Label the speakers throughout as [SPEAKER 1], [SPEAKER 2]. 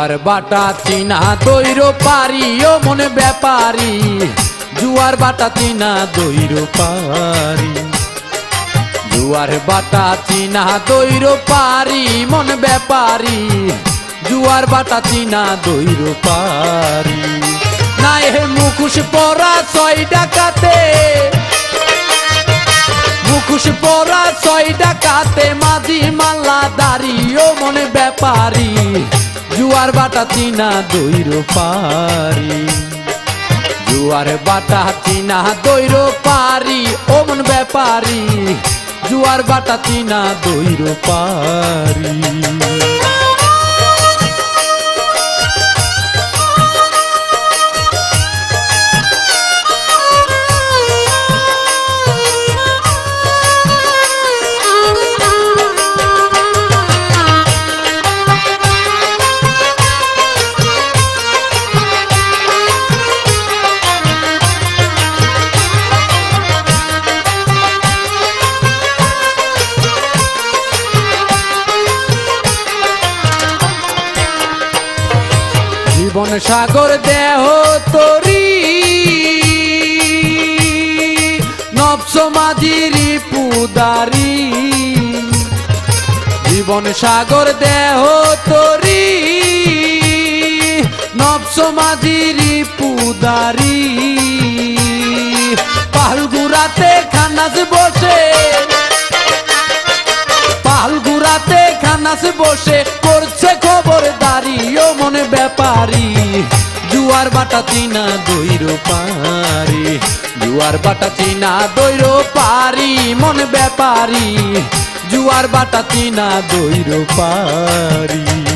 [SPEAKER 1] জুয়ার বাটা চিনা দৈর পারি ও মনে ব্যাপারি। জুয়ার বাটা চিনা দৈর পারি। জুয়ার বাটা চিনা দৈর পারি মন ব্যাপারি। জুয়ার বাটা চিনা দৈর পারি। নাই হে মুখোশ পরা ছয় ডাকাতে। মুখোশ পরা ছয় ডাকাতে মাঝি মাল্লা দাড়ি ও মনে ব্যাপারি। বাটা চিনা দৈর পারি। জুয়ার বাটা চিনা দৈর পারি ওমন ব্যাপারি। জুয়ার বাটা চিনা দৈর পারি। জীবন সাগর দেহ তরি। নবস পুদারি। জীবন সাগর দেহ তরি। নবস পুদারি। পালগুড়াতে খানাস বসে। পালগুড়াতে খানাস বসে। করছে খবরদারি ও মনে ব্যাপারি। জুয়ার বাটা চিনা দৈর পারি, জুয়ার বাটা চিনা দৈর পারি, মন ব্যাপারি, জুয়ার বাটা চিনা দৈর পারি।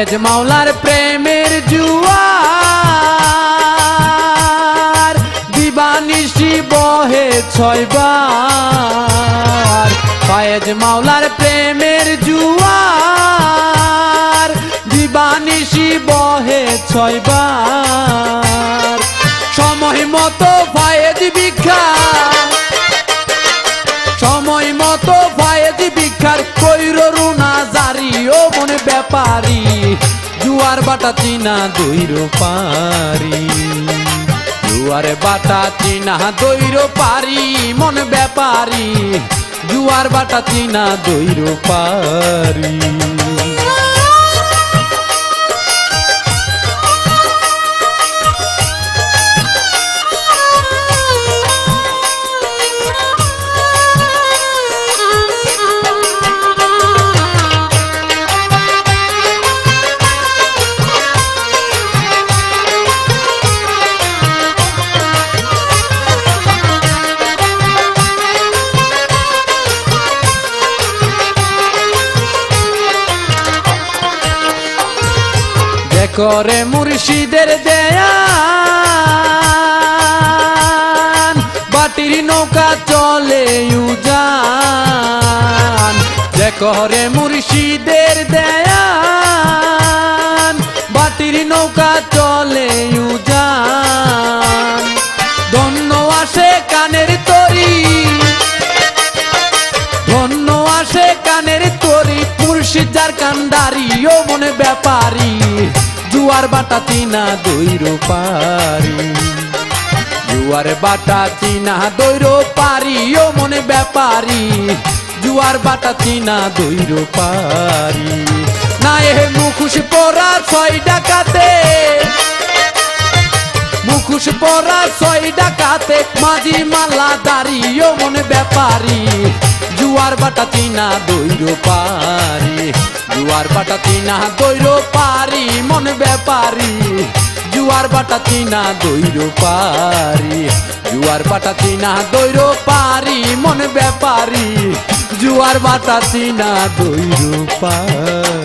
[SPEAKER 1] ফায়েজ মাওলার প্রেমের জুয়ার। দিবানিশি বহে ছয়বার। ফায়েজ মাওলার প্রেমের জুয়ার। দিবানিশি বহে ছয়বার। সময় মতো ফায়েজ বিখ্যা জুয়ার বাটা চিনা দৈর পারি। জুয়ার বাটা চিনা দৈর পারি, মন ব্যাপারি। জুয়ার বাটা চিনা দৈর পারি। করে মুর্শিদের দেয়ান। বাটির নৌকা চলে উজান। যে করে মুর্শিদের দেয়ান, বাটির নৌকা চলে উজান। ধন্য আসে কানের তরি, ধন্য আসে কানের তরি। মুর্শিদ যার কান্দারি ও মনে ব্যাপারি। জুয়ার বাটা চিনা দৈর পারি। জুয়ার বাটা চিনা দৈর পারি, ও মনে ব্যাপারি। জুয়ার বাটা চিনা দৈর পারি। না এ মুখুশি পরা ছয় ডাকাতে মুখোশ পরা ছয় ডাকাতে, মাঝি মালা দাড়ি ও মনে ব্যাপারি। জুয়ার বাটা চিনা দৈর পারি, জুয়ার বাটা চিনা দৈর পারি, মন ব্যাপারি। জুয়ার বাটা চিনা দৈর পারি, জুয়ার বাটা চিনা দৈর পারি, মন ব্যাপারি। জুয়ার বাটা চিনা দই রূপারি